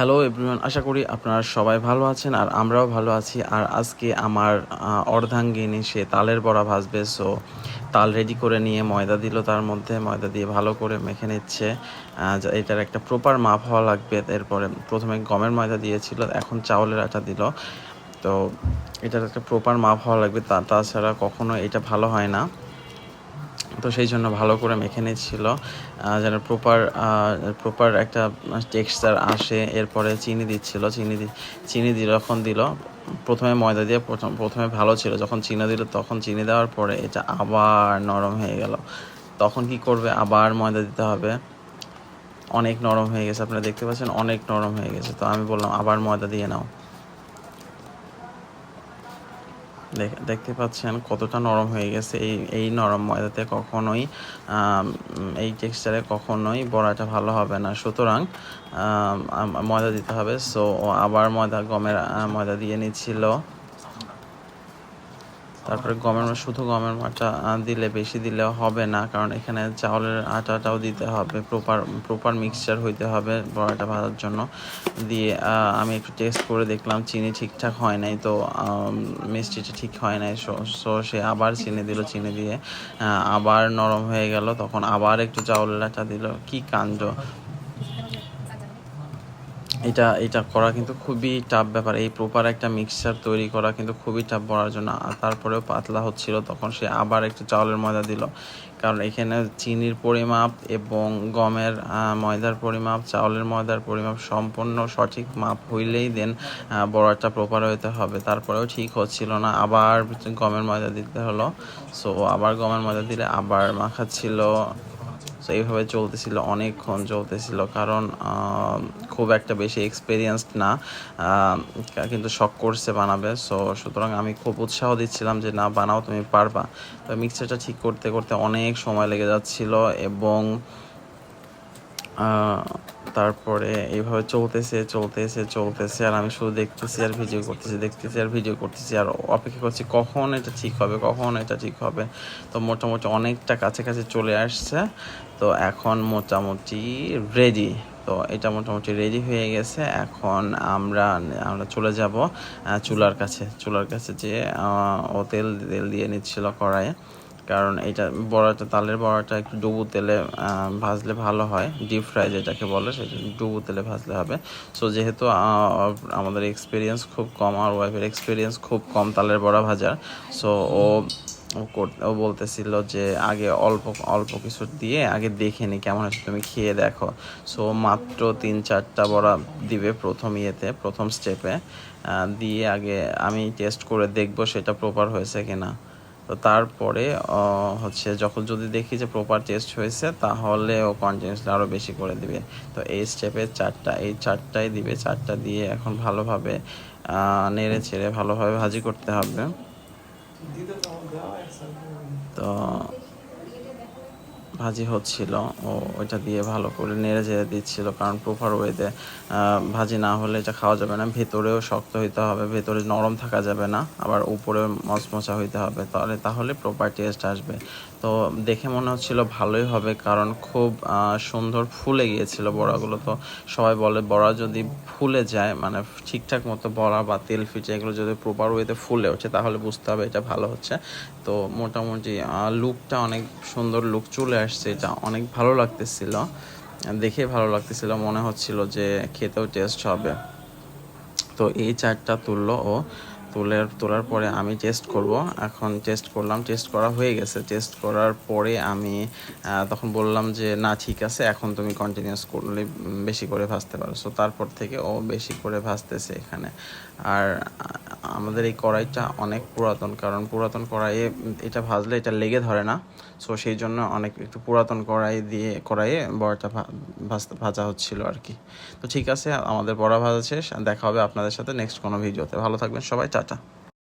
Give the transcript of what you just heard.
Hello everyone আশা করি আপনারা সবাই ভালো আছেন আর আমরাও ভালো আছি। আর আজকে আমার অর্ধাঙ্গিনী, সে তালের বড়া ভাজবে সো তাল রেডি করে নিয়ে ময়দা দিল তার মধ্যে। ময়দা দিয়ে ভালো করে মেখে নিচ্ছে। এটার একটা প্রপার মাপ হওয়া লাগবে। এরপরে প্রথমে গমের ময়দা দিয়েছিল, এখন চাউলের আটা দিল। তো এটার একটা প্রপার মাপ হওয়া লাগবে। তা, তাছাড়া কখনো এটা ভালো হয় না। তো সেই জন্য ভালো করে মেখে নিচ্ছিল। যেন প্রপার প্রপার একটা টেক্সচার আসে। এরপরে চিনি দিচ্ছিল, চিনি চিনি যখন দিল, প্রথমে ময়দা দিয়ে প্রথম, প্রথমে ভালো ছিল। যখন চিনি দিল, তখন চিনি দেওয়ার পরে এটা আবার নরম হয়ে গেল। তখন কি করবে? আবার ময়দা দিতে হবে। অনেক নরম হয়ে গেছে। আপনারা দেখতে পাচ্ছেন, অনেক নরম হয়ে গেছে। তো আমি বললাম, আবার ময়দা দিয়ে নাও দেখ- দেখতে পাচ্ছেন কতটা নরম হয়ে গেছে এই এই নরম ময়দাতে কখনোই এই টেক্সচারে কখনোই বড়াটা ভালো হবে না। সুতরাং ময়দা দিতে হবে। সো আবার ময়দা, গমের ময়দা দিয়ে নিচ্ছিল। তারপরে গমের শুধু গমের আটা দিলে বেশি দিলে হবে না, কারণ এখানে চাউলের আটাটাও দিতে হবে প্রপার প্রপার মিক্সচার হইতে হবে বড়াটা ভাজার জন্য। দিয়ে আমি একটু টেস্ট করে দেখলাম, চিনি ঠিকঠাক হয় নাই, তো মিষ্টিটা ঠিক হয় নাই, সো, সে আবার চিনি দিল, চিনি দিয়ে আবার নরম হয়ে গেল, তখন আবার একটু চাউলের আটা দিল, কি কাণ্ড। এটা এটা করা কিন্তু খুবই টাফ ব্যাপার। এই প্রপার একটা মিক্সচার তৈরি করা কিন্তু খুবই টাফ বলার জন্য। আর তারপরেও পাতলা হচ্ছিল, তখন সে আবার একটু চাউলের ময়দা দিল। কারণ এখানে চিনির পরিমাপ এবং গমের ময়দার পরিমাপ, চাউলের ময়দার পরিমাপ সম্পূর্ণ সঠিক মাপ হইলেই দেন বড়াটা প্রপার হইতে হবে। তারপরেও ঠিক হচ্ছিল না, আবার গমের ময়দা দিতে হলো। সো আবার গমের ময়দা দিলে আবার মাখাচ্ছিল। তো এইভাবে চলতেছিল, অনেকক্ষণ চলতেছিল। কারণ খুব একটা বেশি এক্সপিরিয়েন্সড না। কিন্তু শখ করছে বানাবে। সো সুতরাং আমি খুব উৎসাহ দিচ্ছিলাম যে, না, বানাও, তুমি পারবা। তো মিক্সারটা ঠিক করতে করতে অনেক সময় লেগে যাচ্ছিল এবং তারপরে এইভাবে চলতেছে চলতেছে চলতেছে আর আমি শুধু দেখতেছি আর ভিডিও করতেছি, দেখতেছি আর ভিডিও করতেছি আর অপেক্ষা করছি কখন এটা ঠিক হবে, কখন এটা ঠিক হবে। তো মোটামুটি অনেকটা কাছে কাছে চলে আসছে। তো এখন মোটামুটি রেডি তো এটা মোটামুটি রেডি হয়ে গেছে। এখন আমরা আমরা চলে যাব চুলার কাছে। চুলার কাছে যে ও তেল তেল দিয়ে নিচ্ছিল কড়াইয়ে। কারণ এটা বড়াটা, তালের বড়াটা একটু ডুবু তেলে ভাজলে ভালো হয়। ডিপ ফ্রাই যেটাকে বলে, সেটা ডুবু তেলে ভাজলে হবে। সো যেহেতু আমাদের এক্সপিরিয়েন্স খুব কম, আর ওয়াইফের এক্সপিরিয়েন্স খুব কম তালের বড়া ভাজার সো ও ও বলতেছিল যে আগে অল্প অল্প কিছু দিয়ে আগে দেখে নি কেমন হচ্ছে তুমি খেয়ে দেখো। সো মাত্র তিন চারটা বড়া দিবে প্রথম ইয়েতে, প্রথম স্টেপে দিয়ে আগে আমি টেস্ট করে দেখব সেটা প্রপার হয়েছে কিনা। তো তারপরে হচ্ছে যখন যদি দেখি যে প্রপার টেস্ট হয়েছে, তাহলে ও কন্টিনিউসলি আরও বেশি করে দিবে। তো এই স্টেপে চারটা, এই চারটাই দিবে। চারটা দিয়ে এখন ভালোভাবে নেড়ে ছেড়ে ভালোভাবে ভাজি করতে হবে। তো ভাজি হচ্ছিল। ও ওইটা দিয়ে ভালো করে নেড়ে চেড়ে দিচ্ছিল কারণ প্রপার ওয়েতে ভাজি না হলে এটা খাওয়া যাবে না। ভেতরেও শক্ত হইতে হবে, ভেতরে নরম থাকা যাবে না, আবার উপরে মচমচা হইতে হবে। তাহলে তাহলে প্রপার টেস্ট আসবে। তো দেখে মনে হচ্ছিল ভালোই হবে, কারণ খুব সুন্দর ফুলে গিয়েছিল বড়াগুলো। তো সবাই বলে, বড়া যদি ফুলে যায় মানে ঠিকঠাক মতো বড়া বা তেল ফিটে, এগুলো যদি প্রপার ওয়েতে ফুলে ওঠে, তাহলে বুঝতে হবে এটা ভালো হচ্ছে। তো মোটামুটি লুকটা অনেক সুন্দর লুক চলে আসছে, এটা অনেক ভালো লাগতেছিল। দেখে ভালো লাগতেছিল, মনে হচ্ছিল যে খেতেও টেস্ট হবে। তো এই চারটা তুললো ও। তুলের তোলার পরে আমি টেস্ট করব। এখন টেস্ট করলাম টেস্ট করা হয়ে গেছে। টেস্ট করার পরে আমি তখন বললাম যে, না, ঠিক আছে, এখন তুমি কন্টিনিউস করলে বেশি করে ভাজতে পারো। সো তারপর থেকে ও বেশি করে ভাজতেছে এখানে। আর আমাদের এই কড়াইটা অনেক পুরাতন, কারণ পুরাতন কড়াইয়ে এটা ভাজলে এটা লেগে ধরে না। সো সেই জন্য অনেক একটু পুরাতন কড়াই দিয়ে, কড়াইয়ে বড়াটা ভাজা হচ্ছিল আর কি। তো ঠিক আছে, আমাদের বড়া ভাজা শেষ। দেখা হবে আপনাদের সাথে নেক্সট কোনো ভিডিওতে। ভালো থাকবেন সবাই, টাটা।